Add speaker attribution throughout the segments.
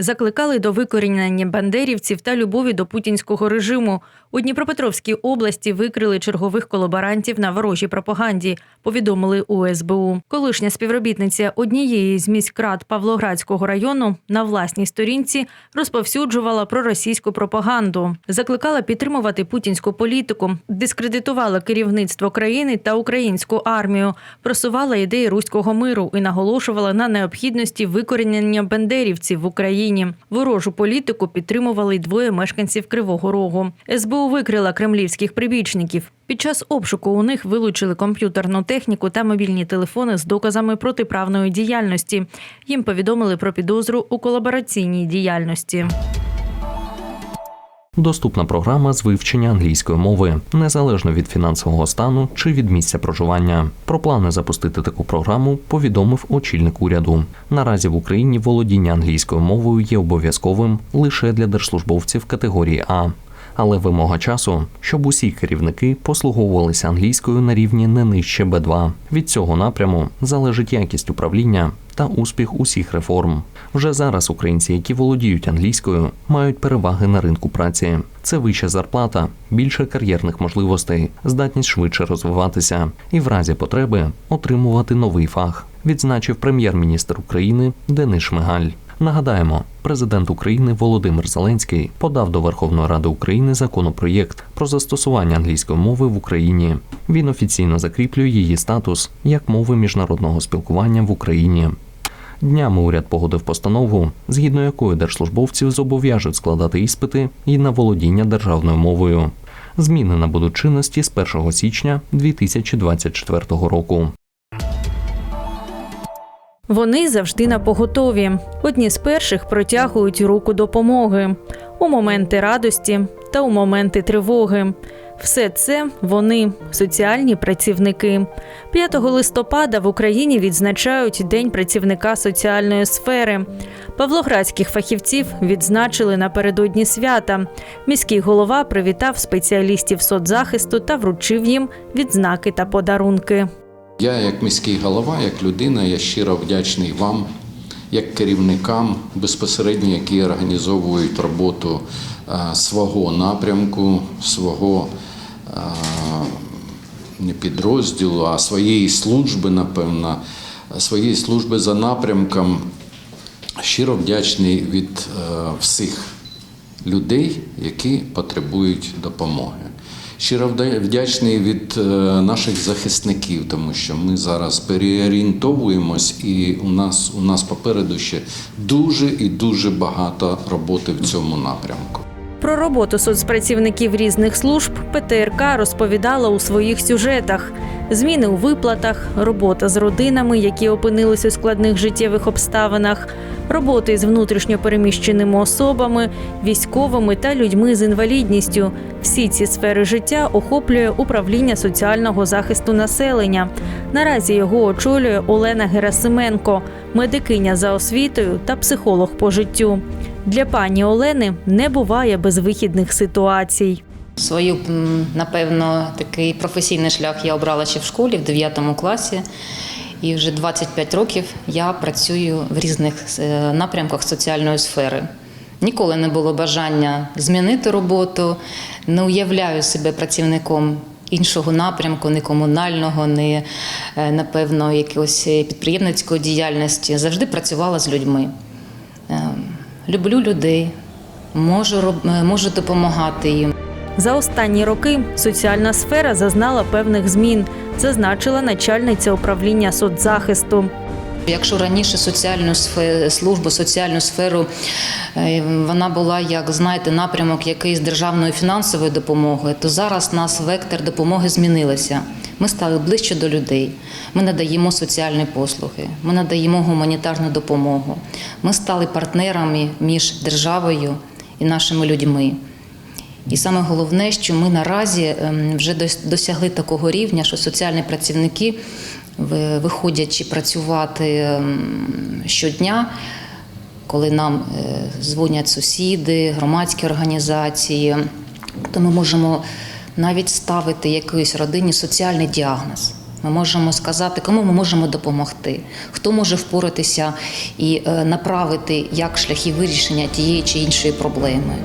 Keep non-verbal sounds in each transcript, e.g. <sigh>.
Speaker 1: Закликали до викорінення бандерівців та любові до путінського режиму. У Дніпропетровській області викрили чергових колаборантів на ворожій пропаганді. Повідомили у СБУ. Колишня співробітниця однієї з міськрад Павлоградського району на власній сторінці розповсюджувала проросійську пропаганду, закликала підтримувати путінську політику, дискредитувала керівництво країни та українську армію, просувала ідеї руського миру і наголошувала на необхідності викорінення бендерівців в Україні. Ворожу політику підтримували й двоє мешканців Кривого Рогу. СБУ викрила кремлівських прибічників. Під час обшуку у них вилучили комп'ютерну техніку та мобільні телефони з доказами протиправної діяльності. Їм повідомили про підозру у колабораційній діяльності.
Speaker 2: Доступна програма з вивчення англійської мови незалежно від фінансового стану чи від місця проживання. Про плани запустити таку програму повідомив очільник уряду. Наразі в Україні володіння англійською мовою є обов'язковим лише для держслужбовців категорії А. Але вимога часу, щоб усі керівники послуговувалися англійською на рівні не нижче Б2. Від цього напряму залежить якість управління та успіх усіх реформ. Вже зараз українці, які володіють англійською, мають переваги на ринку праці. Це вища зарплата, більше кар'єрних можливостей, здатність швидше розвиватися і в разі потреби отримувати новий фах. Відзначив прем'єр-міністр України Денис Шмигаль. Нагадаємо, президент України Володимир Зеленський подав до Верховної Ради України законопроєкт про застосування англійської мови в Україні. Він офіційно закріплює її статус як мови міжнародного спілкування в Україні. Днями уряд погодив постанову, згідно якої держслужбовців зобов'яжуть складати іспити і на володіння державною мовою. Зміни набудуть чинності з 1 січня 2024 року.
Speaker 1: Вони завжди на поготові. Одні з перших протягують руку допомоги у моменти радості та у моменти тривоги. Все це вони соціальні працівники. 5 листопада в Україні відзначають День працівника соціальної сфери. Павлоградських фахівців відзначили напередодні свята. Міський голова привітав спеціалістів соцзахисту та вручив їм відзнаки та подарунки.
Speaker 3: Я, як міський голова, як людина, я щиро вдячний вам, як керівникам, безпосередньо, які організовують роботу е, свого напрямку, свого не підрозділу, а своєї служби, напевно, своєї служби за напрямком. Щиро вдячний від е, всіх людей, які потребують допомоги. Щиро вдячний від е, наших захисників, тому що ми зараз переорієнтовуємось, і у нас у нас попереду ще дуже і дуже багато роботи в цьому напрямку.
Speaker 1: Про роботу соцпрацівників різних служб ПТРК розповідала у своїх сюжетах: зміни у виплатах, робота з родинами, які опинились у складних життєвих обставинах, роботи з внутрішньо переміщеними особами, військовими та людьми з інвалідністю. Всі ці сфери життя охоплює управління соціального захисту населення. Наразі його очолює Олена Герасименко, медикиня за освітою та психолог по життю. Для пані Олени не буває безвихідних ситуацій.
Speaker 4: Свою, напевно, такий професійний шлях я обрала ще в школі, в 9 класі. І вже 25 років я працюю в різних е, напрямках соціальної сфери. Ніколи не було бажання змінити роботу, не уявляю себе працівником іншого напрямку, не комунального, не е, напевно якогось підприємницької діяльності. Завжди працювала з людьми. Люблю людей, можу, е, можу допомагати їм.
Speaker 1: За останні роки соціальна сфера зазнала певних змін, зазначила начальниця управління соцзахисту.
Speaker 4: Якщо раніше соціальну службу, соціальну сферу е, вона була, як знаєте, напрямок якийсь державної фінансової допомоги, то зараз у нас вектор допомоги змінилися. Ми стали ближче до людей. Ми надаємо соціальні послуги, ми надаємо гуманітарну допомогу. Ми стали партнерами між державою і нашими людьми. І саме головне, що ми наразі ем, вже досягли такого рівня, що соціальні працівники, ви- виходячи працювати ем, щодня, коли нам е, дзвонять сусіди, громадські організації, то ми можемо навіть ставити якоїсь родині соціальний діагноз. Ми можемо сказати, кому ми можемо допомогти, хто може впоратися і е, направити як шляхи вирішення тієї чи іншої проблеми.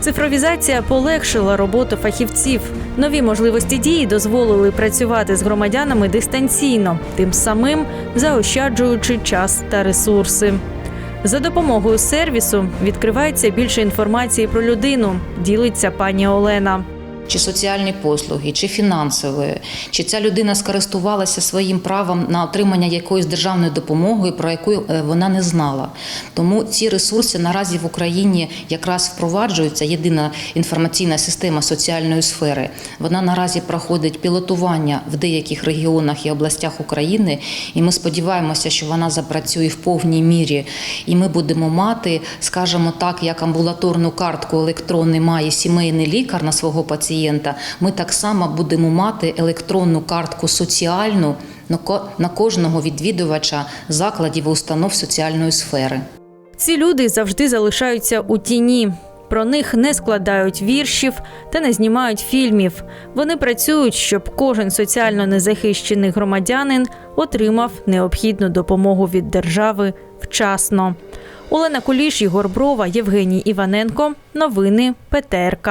Speaker 1: Цифровізація полегшила роботу фахівців. Нові можливості дії дозволили працювати з громадянами дистанційно, тим самим заощаджуючи час та ресурси. За допомогою сервісу відкривається більше інформації про людину, ділиться пані Олена.
Speaker 4: Чи соціальні послуги, чи фінансові, чи ця людина скористувалася своїм правом на отримання якоїсь державної допомоги, про яку е, вона не знала. Тому ці ресурси наразі в Україні якраз впроваджуються. Єдина інформаційна система соціальної сфери. Вона наразі проходить пілотування в деяких регіонах і областях України, і ми сподіваємося, що вона запрацює в повній мірі. І ми будемо мати, скажімо так, як амбулаторну картку електронний має сімейний лікар на свого пацієнта. Ми так само будемо мати електронну картку соціальну на кожного відвідувача закладів і установ соціальної сфери.
Speaker 1: Ці люди завжди залишаються у тіні. Про них не складають віршів та не знімають фільмів. Вони працюють, щоб кожен соціально незахищений громадянин отримав необхідну допомогу від держави вчасно. Олена Куліш, Ігор Брова, Євгеній Іваненко. Новини ПТРК.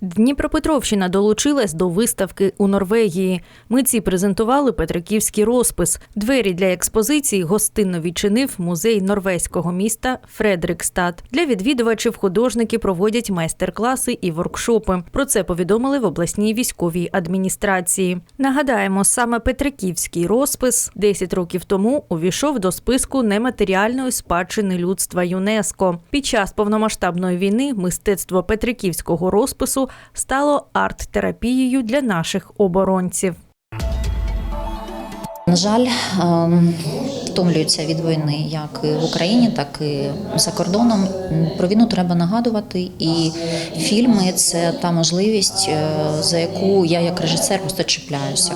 Speaker 1: Дніпропетровщина долучилась до виставки у Норвегії. Митці презентували Петриківський розпис. Двері для експозиції гостинно відчинив музей норвезького міста Фредрикстад. Для відвідувачів художники проводять майстер-класи і воркшопи. Про це повідомили в обласній військовій адміністрації. Нагадаємо, саме Петриківський розпис 10 років тому увійшов до списку нематеріальної спадщини людства ЮНЕСКО. Під час повномасштабної війни мистецтво Петриківського розпису стало арт-терапією для наших оборонців.
Speaker 5: На жаль, ем, втомлюються від війни як в Україні, так і за кордоном. Про війну треба нагадувати, і фільми це та можливість, е, за яку я як режисер просто чіпляюся.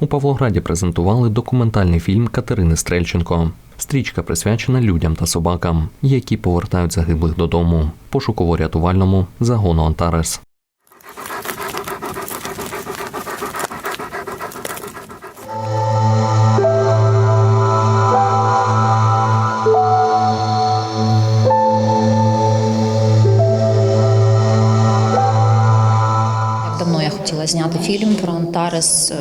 Speaker 2: У Павлограді презентували документальний фільм Катерини Стрельченко. Стрічка присвячена людям та собакам, які повертають загиблих додому. Пошуково-рятувальному загону Антарес.
Speaker 5: Хотіла зняти фільм про Антарес. Е,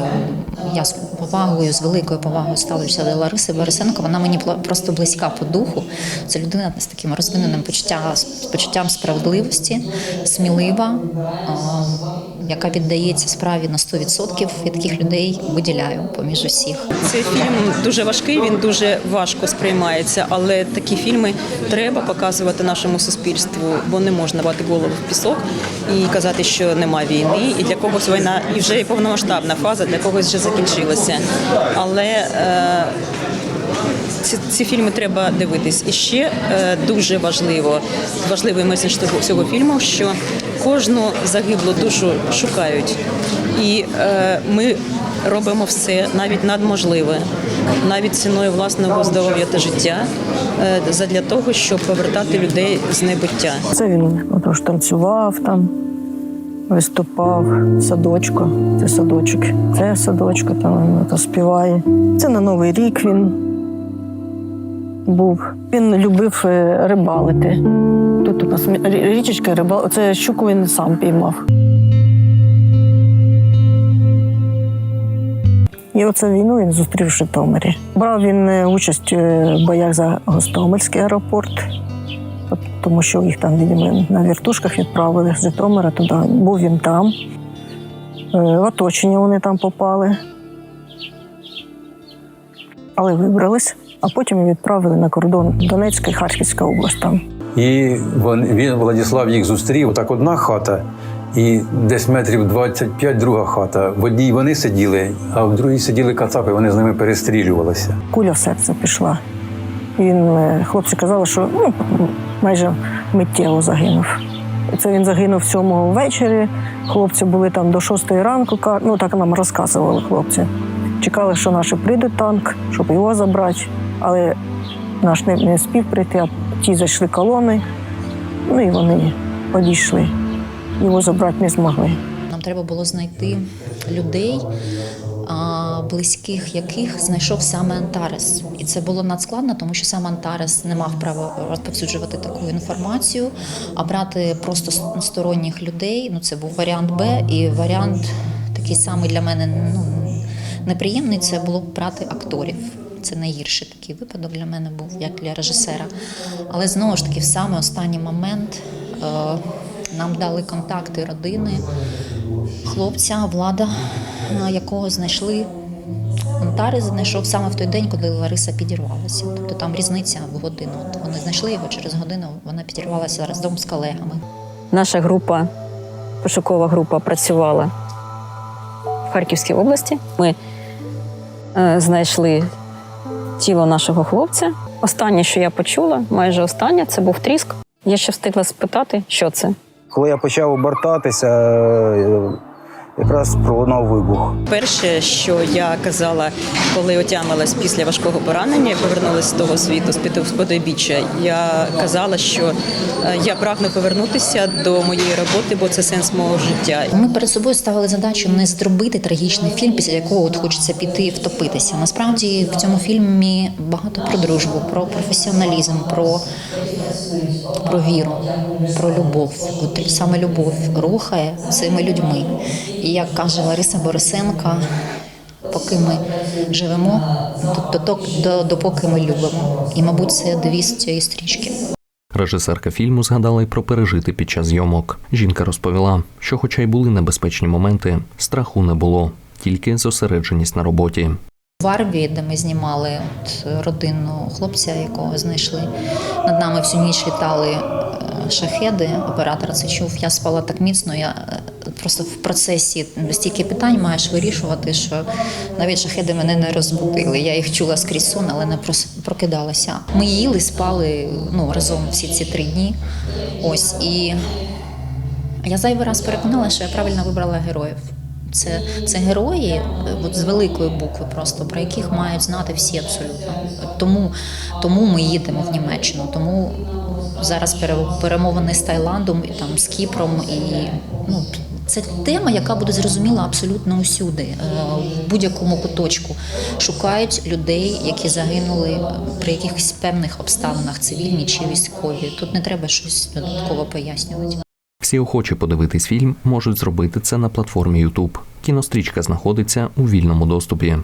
Speaker 5: Я з повагою, з великою повагою ставлюся до Лариси Борисенко. Вона мені просто близька по духу. Це людина з таким розвиненим почуття, з почуттям справедливості, смілива, е, яка віддається справі на 100%. І таких людей виділяю поміж усіх.
Speaker 6: Цей фільм дуже важкий, він дуже важко сприймається, але такі фільми треба показувати нашому суспільству, бо не можна бати голову в пісок і казати, що нема війни, і для когось війна і вже повномасштабна фаза для когось вже закінчилася. Але е, ці, ці фільми треба дивитись. І ще е, дуже важливо, важливий меседж того цього фільму, що кожну загиблу душу шукають. І е, ми робимо все, навіть надможливе, навіть ціною власного здоров'я та життя, е, задля того, щоб повертати людей з небуття.
Speaker 7: Це він отож танцював там, виступав, садочко, це садочок, це садочко, там він ото співає. Це на Новий рік він був. Він любив е, рибалити. Тут у нас річечка рибал, це щуку він сам піймав. І оце війну він зустрів в Житомирі. Брав він е, участь е, в боях за Гостомельський аеропорт тому що їх там видимо, на вертушках відправили з Житомира туди. Був він там. В оточення вони там попали. Але вибрались, а потім відправили на кордон Донецька і Харківська область там.
Speaker 8: І він, Владислав їх зустрів. Так одна хата, і десь метрів 25 друга хата. В одній вони сиділи, а в другій сиділи кацапи, вони з ними перестрілювалися.
Speaker 7: Куля в серце пішла. Він, е, хлопці казали, що ну, майже миттєво загинув. Це він загинув сьомого ввечері. Хлопці були там до шостої ранку. Ну так нам розказували хлопці. Чекали, що наші прийде танк, щоб його забрати. Але наш не, не спів прийти, а ті зайшли колони. Ну і вони одійшли. Його забрати не змогли.
Speaker 5: Нам треба було знайти людей, близьких яких знайшов саме Антарес. І це було надскладно, тому що сам Антарес не мав права розповсюджувати таку інформацію, а брати просто сторонніх людей. Ну це був варіант Б, і варіант такий самий для мене ну, неприємний це було брати акторів. Це найгірший такий випадок для мене був, як для режисера. Але знову ж таки, в саме останній момент е, нам дали контакти родини хлопця, влада, е, якого знайшли. Антарес знайшов саме в той день, коли Лариса підірвалася. Тобто там різниця в годину. От вони знайшли його через годину, вона підірвалася разом з колегами.
Speaker 9: Наша група, пошукова група, працювала в Харківській області. Ми е, знайшли тіло нашого хлопця. Останнє, що я почула, майже останнє, це був тріск. Я ще встигла спитати, що це.
Speaker 10: Коли я почав обертатися, е, якраз пролунав вибух.
Speaker 6: Перше, що я казала, коли отямилась після важкого поранення, повернулася з того світу з під я казала, що е, я прагну повернутися до моєї роботи, бо це сенс мого життя.
Speaker 5: Ми перед собою ставили задачу не зробити трагічний фільм, після якого от хочеться піти і втопитися. Насправді в цьому фільмі багато про дружбу, про професіоналізм, про, про віру, про любов. От саме любов рухає цими людьми. І як каже Лариса Борисенко, поки ми живемо, то, то, то, допоки ми любимо. І, мабуть, це девіз цієї стрічки.
Speaker 2: Режисерка фільму згадала й про пережити під час зйомок. Жінка розповіла, що, хоча й були небезпечні моменти, страху не було, тільки зосередженість на роботі.
Speaker 5: В Арбі, де ми знімали от, родину хлопця, якого знайшли. Над нами всю ніч літали шахеди. Оператор це чув. Я спала так міцно. Я е, просто в процесі стільки питань маєш вирішувати, що навіть шахеди мене не розбудили. Я їх чула скрізь сон, але не прокидалася. Ми їли, спали ну, разом всі ці три дні. Ось і я зайвий раз переконала, що я правильно вибрала героїв. Це, це герої е, от з великої букви, просто про яких мають знати всі абсолютно. Тому, тому ми їдемо в Німеччину. Тому зараз пере- перемовини з Таїландом і там з Кіпром. І ну, це тема, яка буде зрозуміла абсолютно усюди, е, в будь-якому куточку. Шукають людей, які загинули при якихось певних обставинах, цивільні чи військові. Тут не треба щось додатково пояснювати.
Speaker 2: Всі охочі подивитись фільм можуть зробити це на платформі YouTube. Кінострічка знаходиться у вільному доступі.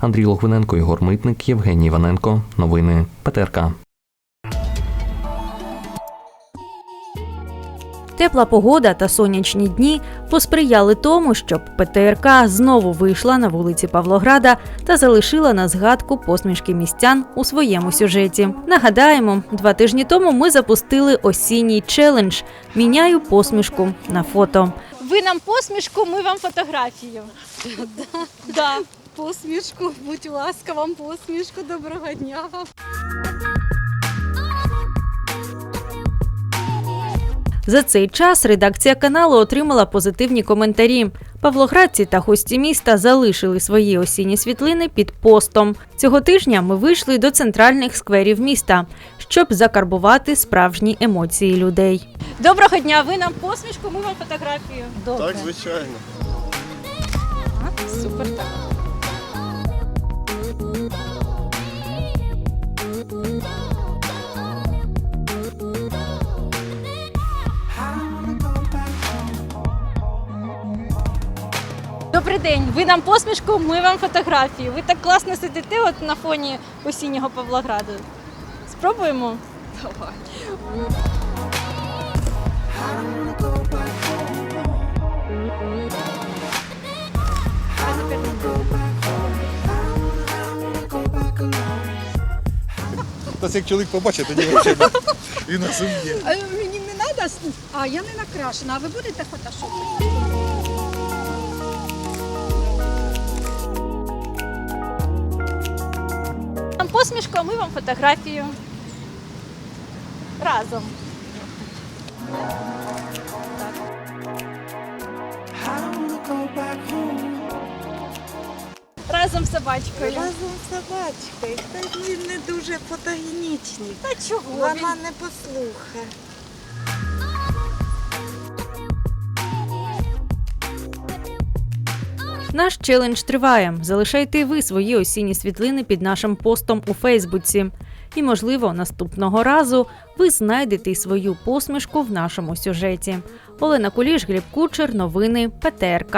Speaker 2: Андрій Логвиненко, Ігор Митник, Євгеній Іваненко. Новини ПТРК.
Speaker 1: Тепла погода та сонячні дні посприяли тому, щоб ПТРК знову вийшла на вулиці Павлограда та залишила на згадку посмішки містян у своєму сюжеті. Нагадаємо, два тижні тому ми запустили осінній челендж Міняю посмішку на фото.
Speaker 11: Ви нам посмішку, ми вам фотографію. <laughs> Да.
Speaker 12: Посмішку, будь ласка, вам посмішку, доброго дня вам.
Speaker 1: За цей час редакція каналу отримала позитивні коментарі. Павлоградці та гості міста залишили свої осінні світлини під постом. Цього тижня ми вийшли до центральних скверів міста, щоб закарбувати справжні емоції людей.
Speaker 11: Доброго дня, ви нам посмішку, ми вам фотографію. Добре.
Speaker 13: Так, звичайно.
Speaker 11: Супер так. Добрий день. Ви нам посмішку, ми вам фотографію. Ви так класно сидите от на фоні осіннього Павлограду. Спробуємо? Давай.
Speaker 13: Та як чоловік побачить, тоді взагалі він нас уб'є.
Speaker 12: Мені не треба, а я не накрашена, а ви будете фотошопити?
Speaker 11: Посмішку, а ми вам фотографію. Разом. Разом з собачкою.
Speaker 12: Разом з собачкою. Та він не дуже фотогенічний.
Speaker 11: Та чого?
Speaker 12: Вона не послухає.
Speaker 1: Наш челендж триває. Залишайте ви свої осінні світлини під нашим постом у Фейсбуці. І, можливо, наступного разу ви знайдете свою посмішку в нашому сюжеті. Олена Куліш, Гліб Кучер, новини ПТРК.